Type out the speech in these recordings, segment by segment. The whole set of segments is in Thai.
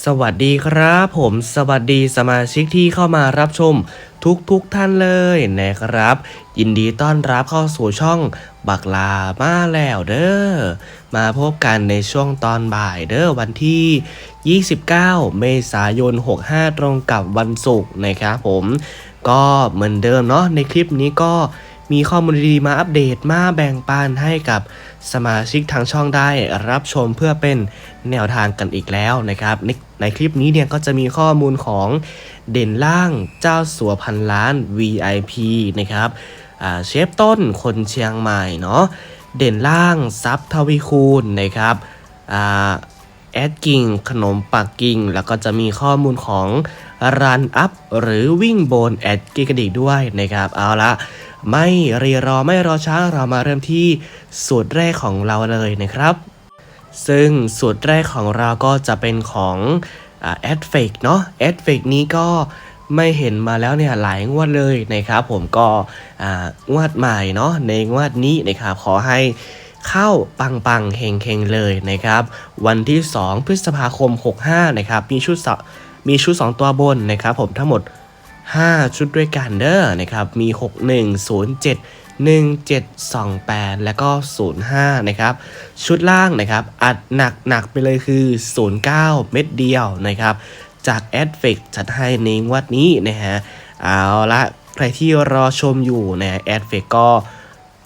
สวัสดีครับผมสวัสดีสมาชิกที่เข้ามารับชมทุกทุกๆท่านเลยนะครับ ยินดีต้อนรับเข้าสู่ช่องบักลามาแล้วเด้อมาพบกันในช่วงตอนบ่ายเด้อวันที่ 29 เมษายน 65 ตรงกับวันศุกร์นะครับผมก็เหมือนเดิมเนาะในคลิปนี้ก็มีข้อมูลดีๆมาอัปเดตมาแบ่งปันให้กับ สมาชิกทางช่องได้รับชมเพื่อเป็นแนวทางกันอีกแล้วนะครับ ในในคลิปนี้เนี่ยก็จะมีข้อมูลของเด่นล่างเจ้าสัวพันล้าน VIP นะครับเชฟต้นคนเชียงใหม่เนาะเด่นล่างซับทวีคูณนะครับอแอดกิ่งขนมปักกิ่ง แล้วก็จะมีข้อมูลของรันอัพหรือวิ่งบนแอดกิกระดิกด้วยนะครับ เอาละ ไม่รีรอไม่รอช้าเรามาเริ่มที่สูตรแรกของเราเลยนะครับ ซึ่งสูตรแรกของเราก็จะเป็นของแอดเฟกเนาะแอดเฟกนี้ก็ไม่เห็นมาแล้วเนี่ยหลายงวดเลยนะครับผมก็อ่างวดใหม่เนาะในงวดนี้นะครับขอให้เข้าปังปังๆเฮงเฮงๆเลยนะครับ วันที่ 2 พฤษภาคม 65 นะครับ มีชุดมีชุด 2 ตัวบนนะครับผมทั้งหมด 5 ชุดด้วยกันเด้อนะครับ มี 61 07 1728 แล้วก็ 05 นะครับ ชุดล่างนะครับ อัดหนักหนักๆไปเลยคือ 09 เม็ดเดียวนะครับ จากแอดเฟกจัดให้ในงวัดนี้นะฮะ เอาละใครที่รอชมอยู่นะแอดเฟกก็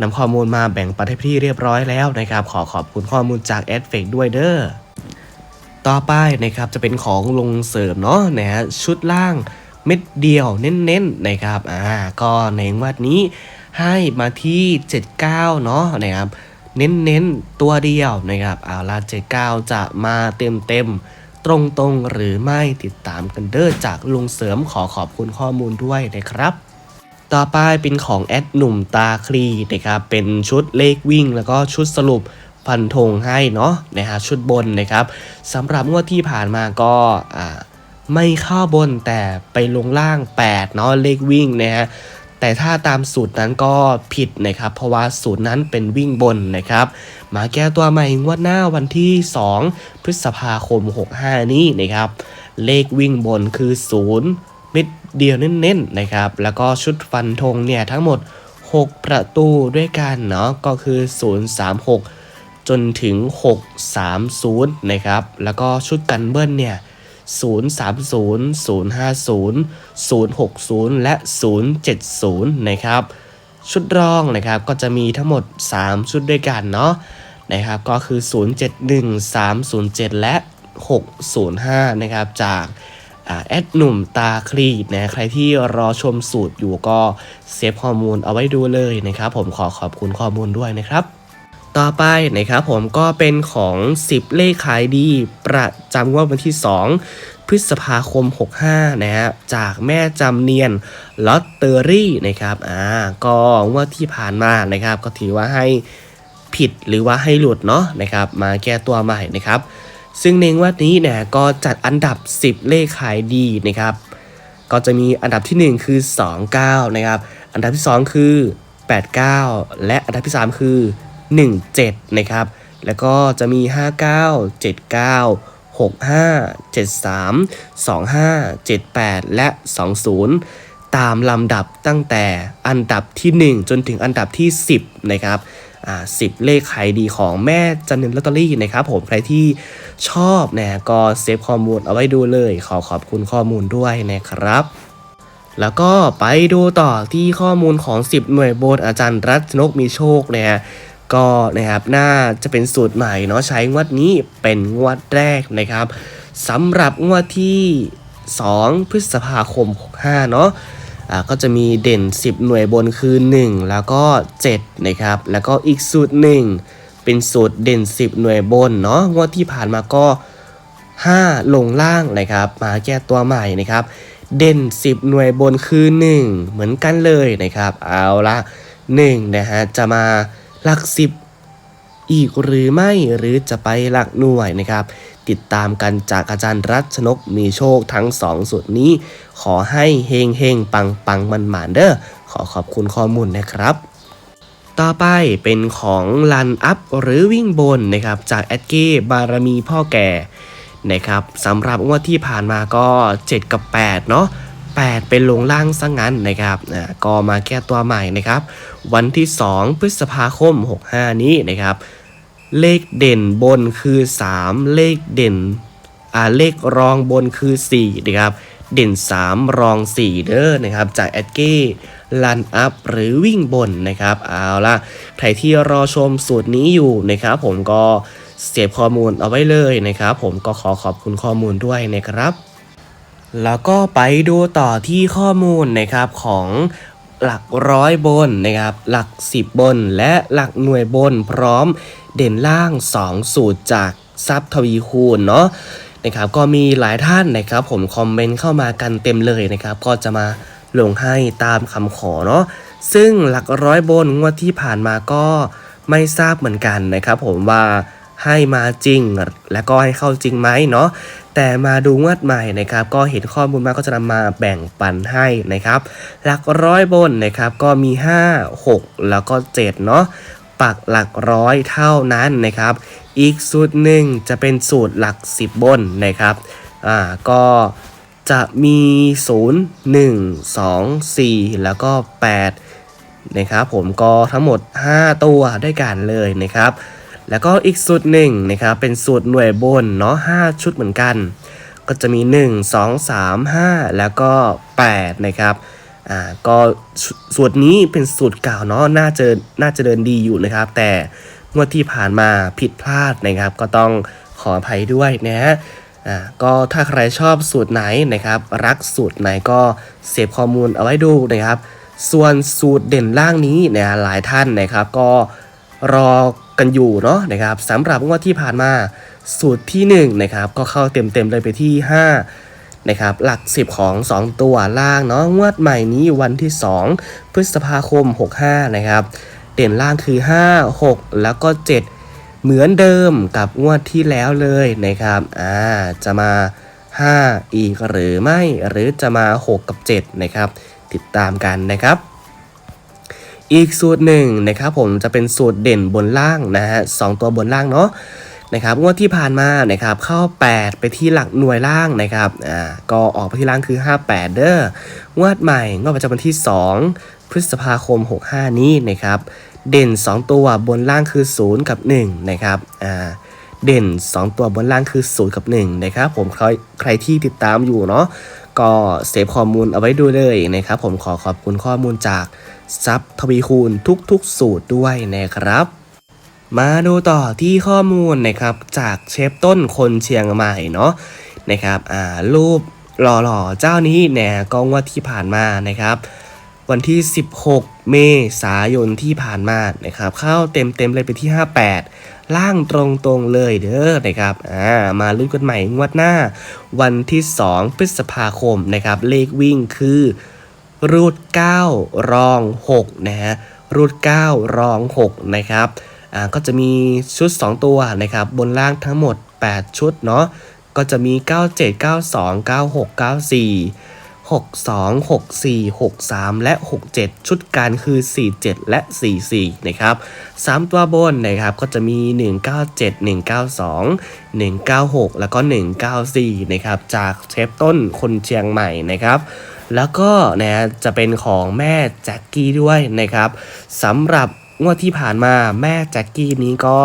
นำข้อมูลมาแบ่งปันให้พี่เรียบร้อยแล้วนะครับ ขอขอบคุณข้อมูลจาก a d f a k ด้วยเด้อ ต่อไปนะครับจะเป็นของลงเสริมเนาะนะฮะชุดล่าง เม็ดเดียวเน้นๆนะครับอ่าก็ในงวัดนี้ให้มาที่ 79 เนาะนะครับเน้นๆตัวเดียวนะครับเอาละ79 จะมาเต็มๆ ตรงๆ หรือไม่ติดตามกันเด้อจากลุงเสริมขอขอบคุณข้อมูลด้วยนะครับต่อไปเป็นของแอดหนุ่มตาคลีนะครับเป็นชุดเลขวิ่ง แล้วก็ชุดสรุปฟันธงให้เนาะนะฮะชุดบนนะครับสำหรับงวดที่ผ่านมาก็อ่า ไม่เข้าบนแต่ไปลงล่าง 8 เนาะเลขวิ่งนะฮะแต่ถ้าตามสูตรนั้นก็ผิดนะครับ เพราะว่าสูตรนั้นเป็นวิ่งบนนะครับ มาแก้ตัวใหม่งวดหน้าวันที่ 2 พฤษภาคม 65 นี้นะครับ เลขวิ่งบนคือ 0 เม็ดเดียวเน้นๆนะครับ แล้วก็ชุดฟันธงเนี่ยทั้งหมด 6 ประตูด้วยกันเนาะก็คือ 036 จนถึง 630 นะครับ แล้วก็ชุดกันเบิ้ลเนี่ย 030 050 060 และ 070 นะครับ ชุดรองนะครับก็จะมีทั้งหมด 3 ชุดด้วยกันเนาะนะครับก็คือ 071 307 และ 605 นะครับจากแอดหนุ่มตาคลีดนะใครที่รอชมสูตรอยู่ก็เซฟข้อมูลเอาไว้ดูเลยนะครับ ผมขอขอบคุณข้อมูลด้วยนะครับ ต่อไปนะครับผมก็เป็นของ 10 เลขขายดี ประจำงวดวันที่ 2 พฤษภาคม 65 นะฮะจากแม่จำเนียนลอตเตอรี่นะครับอ่าก็งวดที่ผ่านมานะครับ ก็ถือว่าให้ผิดหรือว่าให้หลุดเนาะนะครับ มาแก้ตัวใหม่นะครับ ซึ่งในงวดนี้เนี่ยก็จัดอันดับ 10 เลขขายดีนะครับ ก็จะมีอันดับทีหนึ่1 คือ 29 นะครับ อันดับที่ 2 คือ 89 และอันดับที่ 3 คือ 17 นะครับ แล้วก็จะมี 59 79 65 73 25 78 และ 20 ตามลำดับตั้งแต่อันดับที่ 1 จนถึงอันดับที่ 10 นะครับอ่า10เลขขายดีของแม่จันเนลอตเตอรี่นะครับผมใครที่ชอบนะก็เซฟข้อมูลเอาไว้ดูเลย ขอขอบคุณข้อมูลด้วยนะครับ แล้วก็ไปดูต่อที่ข้อมูลของ 10 หน่วยโบนอาจารย์รัตนกมีโชคนะฮะ ก็นะครับน่าจะเป็นสูตรใหม่เนาะใช้งวดนี้เป็นงวดแรกนะครับสำหรับงวดที่ 2 พฤษภาคม 65 เนาะก็จะมีเด่น 10 หน่วยบนคือ 1 แล้วก็ 7 นะครับ แล้วก็อีกสูตรหนึ่งเป็นสูตรเด่น 10 หน่วยบนเนาะงวดที่ผ่านมาก็ 5 ลงล่างนะครับ มาแก้ตัวใหม่นะครับ เด่น 10 หน่วยบนคือ 1 เหมือนกันเลยนะครับ เอาละ1นะฮะจะมา หลัก10อีกหรือไม่หรือจะไปหลักหน่วยนะครับ ติดตามกันจากอาจารย์รัชนกมีโชคทั้ง2สูตรนี้ ขอให้เฮงเฮงปังปังมันหมานเด้อขอขอบคุณข้อมูลนะครับต่อไปเป็นของลันอัพหรือวิ่งบนนะครับจากแอดเก้บารมีพ่อแก่นะครับสำหรับงวดที่ผ่านมาก็ 7 กับ 8 เนาะ 8 เป็นลงล่างซะงั้นนะครับอ่าก็มาแก้ตัวใหม่นะครับ วันที่ 2 พฤษภาคม 65 นี้นะครับ เลขเด่นบนคือ 3 เลขเด่นอ่าเลขรองบนคือ4นะครับเด่น 3 รอง 4 เด้อนะครับ จากแอดเก้ลันอัพหรือวิ่งบนนะครับ เอาละใครที่รอชมสูตรนี้อยู่นะครับ ผมก็เสียบข้อมูลเอาไว้เลยนะครับ ผมก็ขอขอบคุณข้อมูลด้วยนะครับ แล้วก็ไปดูต่อที่ข้อมูลนะครับของหลักร้อยบนนะครับหลัก 10 บนและหลักหน่วยบนพร้อมเด่นล่าง 2 สูตรจากซับทวีคูณเนาะนะครับก็มีหลายท่านนะครับผมคอมเมนต์เข้ามากันเต็มเลยนะครับก็จะมาลงให้ตามคำขอเนาะซึ่งหลักร้อยบนงวดที่ผ่านมาก็ไม่ทราบเหมือนกันนะครับผมว่า ให้มาจริง และก็ให้เข้าจริงไหมเนาะแต่มาดูงวดใหม่นะครับก็เห็นข้อมูลมาก็จะนำมาแบ่งปันให้นะครับ หลักร้อยบนนะครับก็มี 5 6 แล้วก็7เนาะปักหลักร้อยเท่านั้นนะครับ อีกสูตรหนึ่งจะเป็นสูตรหลัก 10 บนนะครับอ่าก็จะมี 0 1 2 4 แล้วก็ 8 นะครับผมก็ทั้งหมด 5 ตัวด้วยกันเลยนะครับ แล้วก็อีกสูตรหนึ่งนะครับเป็นสูตรหน่วยบนเนาะ5ชุดเหมือนกัน ก็จะมี 1 2 3 5 แล้วก็ 8 นะครับอ่าก็สูตรนี้เป็นสูตรเก่าเนาะน่าจะน่าจะเดินดีอยู่นะครับ แต่งวดที่ผ่านมาผิดพลาดนะครับ ก็ต้องขออภัยด้วยนะฮะอ่าก็ถ้าใครชอบสูตรไหนนะครับ รักสูตรไหนก็เสพข้อมูลเอาไว้ดูนะครับ ส่วนสูตรเด่นล่างนี้เนี่ยหลายท่านนะครับ ก็รอ กันอยู่เนาะนะครับสำหรับงวดที่ผ่านมาสูตรที่1นะครับก็เข้าเต็มๆเลยไปที่5นะครับหลัก 10 ของ 2 ตัวล่างเนาะงวดใหม่นี้วันที่ 2 พฤษภาคม 65นะครับเด่นล่างคือ 5 6 แล้วก็ 7 เหมือนเดิมกับงวดที่แล้วเลยนะครับอ่าจะมา 5 อีกหรือไม่หรือจะมา 6 กับ 7 นะครับ ติดตามกันนะครับ อีกสูตรหนึ่งนะครับผมจะเป็นสูตรเด่นบนล่างนะฮะสองตัวบนล่างเนาะนะครับงวดที่ผ่านมานะครับเข้า 8 ไปที่หลักหน่วยล่างนะครับอ่าก็ออกไปที่ล่างคือ 58 เด้องวดใหม่งวดประจำวันที่ 2 พฤษภาคม 65 นี้นะครับเด่น 2 ตัวบนล่างคือ 0 กับ 1 นะครับอ่าเด่น 2 ตัวบนล่างคือ 0 กับ 1 นะครับผมใครใครที่ติดตามอยู่เนาะ ก็เซฟข้อมูลเอาไว้ดูเลยนะครับ ผมขอขอบคุณข้อมูลจากซับทวีคูณทุกๆ สูตรด้วยนะครับ มาดูต่อที่ข้อมูลนะครับจากเชฟต้นคนเชียงใหม่เนาะนะครับอ่ารูปหล่อๆเจ้านี้เนี่ยก็งวดที่ผ่านมานะครับ วันที่ 16 เมษายนที่ผ่านมานะครับเข้าเต็มๆเลยไปที่ 58 ล่างตรงๆเลยเด้อนะครับอ่ามาลุ้นกันใหม่งวดหน้า วันที่ 2 พฤษภาคมนะครับเลขวิ่งคือรูด 9 รอง6นะฮะรูด 9 รอง 6 นะครับอ่าก็จะมีชุด 2 ตัวนะครับบนล่างทั้งหมด 8 ชุดเนาะก็จะมี 97 92 96 94 62 64 63 และ 67 ชุดการคือ 47 และ 44 นะครับ 3 ตัวบนนะครับก็จะมี 197 192 196 แล้วก็ 194 นะครับ จากเชฟต้นคนเชียงใหม่นะครับแล้วก็นะจะเป็นของแม่แจ็คกี้ด้วยนะครับสำหรับงวดที่ผ่านมาแม่แจ็คกี้นี้ก็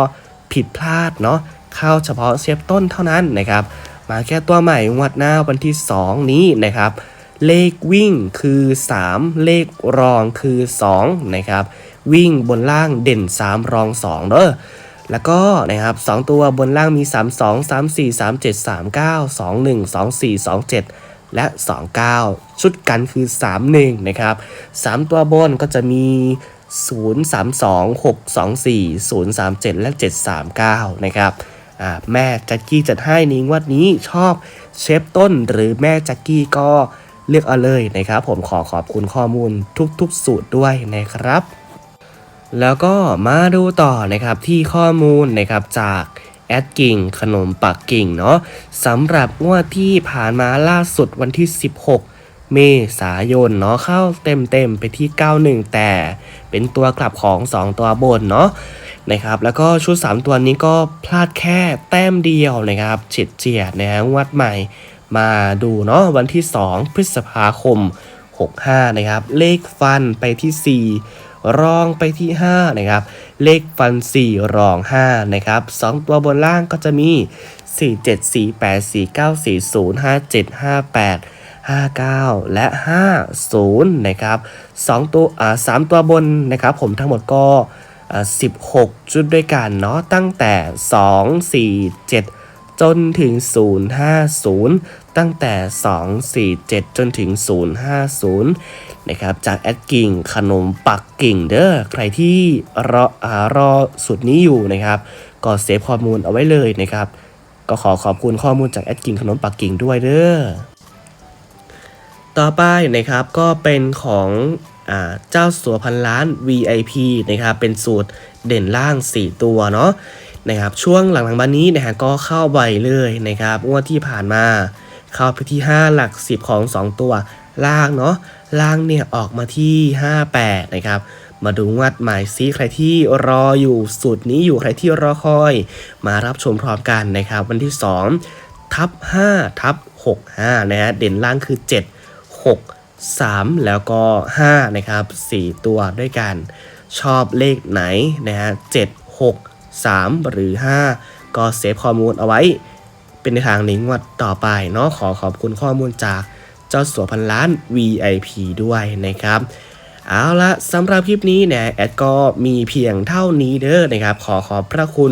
ผิดพลาดเนาะเข้าเฉพาะเชฟต้นเท่านั้นนะครับ มาแก้ตัวใหม่งวดหน้าวันที่ 2 นี้นะครับ เลขวิ่งคือ 3 เลขรองคือ 2 นะครับ วิ่งบนล่างเด่น 3 รอง 2 เด้อแล้วก็นะครับ 2 ตัวบนล่างมี 3 2 3 4 3 7 3 9 2 1 2 4 2 7 และ 29 ชุดกันคือ 31 นะครับ 3 ตัวบนก็จะมี 0 3 2 6 2 4 0 3 7 และ 7 3 9 นะครับแม่แจ็กกี้จัดให้ในงวดนี้ชอบเชฟต้นหรือแม่แจ็กกี้ก็ เลือกเอาเลยนะครับ ผมขอขอบคุณข้อมูลทุกๆ สูตรด้วยนะครับ แล้วก็มาดูต่อนะครับที่ข้อมูลนะครับจากแอดกิ่งขนมปักกิ่งเนาะสำหรับงวดที่ผ่านมาล่าสุดวันที่ 16 เมษายนเนาะเข้าเต็มๆไปที่ 91 แต่เป็นตัวกลับของ 2 ตัวบนเนาะนะครับแล้วก็ชุด 3 ตัวนี้ก็พลาดแค่แต้มเดียวนะครับเฉียดเจียดนะฮะงวดใหม่ มาดูเนาะวันที่ 2 พฤษภาคม 65 นะครับ เลขฟันไปที่ 4 รองไปที่ 5 นะครับ เลขฟัน 4 รอง 5 นะครับ 2 ตัวบนล่างก็จะมี 4 7 4 8 4 9 4 0 5 7 5 8 59 และ 50 นะครับ2ตัวอ่า3ตัวบนนะครับ ผมทั้งหมดก็16 ชุดด้วยกันเนาะตั้งแต่ 2 4 7 จนถึง 050 ตั้งแต่ 247 จนถึง 050 นะครับ จากแอดกิ่งขนมปักกิ่งเด้อ ใครที่รออรอสุดนี้อยู่นะครับ ก็เซฟข้อมูลเอาไว้เลยนะครับ ก็ขอขอบคุณข้อมูลจากแอดกิ่งขนมปักกิ่งด้วยเด้อ ต่อไปนะครับก็เป็นของอ่าเจ้าสัวพันล้าน VIP นะครับ เป็นสูตรเด่นล่าง 4 ตัวเนาะ นะครับช่วงหลังๆมานี้นะฮะก็เข้าไวเลยนะครับงวดที่ผ่านมา เข้าไปที่ 5 หลัก 10 ของ 2 ตัวล่างเนาะล่างเนี่ยออกมาที่ 58 นะครับมาดูงวดใหม่ซิใครที่รออยู่สูตรนี้อยู่ใครที่รอคอย มารับชมพร้อมกันนะครับ วันที่ 2 ทับ5ทับ65นะฮะเด่นล่างคือ 7 6 3 แล้วก็5นะครับ4ตัวด้วยกัน ชอบเลขไหนนะฮะ7 6 3 หรือ 5 ก็เซฟข้อมูลเอาไว้ เป็นในทางในงวดต่อไปเนาะขอขอบคุณข้อมูลจากเจ้าสัวพันล้าน VIP ด้วยนะครับเอาละสำหรับคลิปนี้เนี่ยแอดก็มีเพียงเท่านี้เด้อนะครับ ขอขอบพระคุณ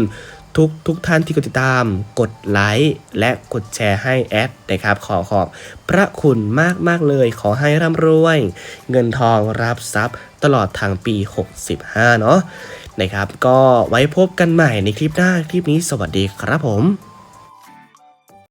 ทุกทุกท่านที่กดติดตาม กดไลค์และกดแชร์ให้แอดนะครับ ขอขอบพระคุณมากมากๆเลยขอให้ร่ำรวย เงินทองรับทรัพย์ตลอดทางปี 65 เนาะ นะครับ ก็ไว้พบกันใหม่ในคลิปหน้า คลิปนี้สวัสดีครับผม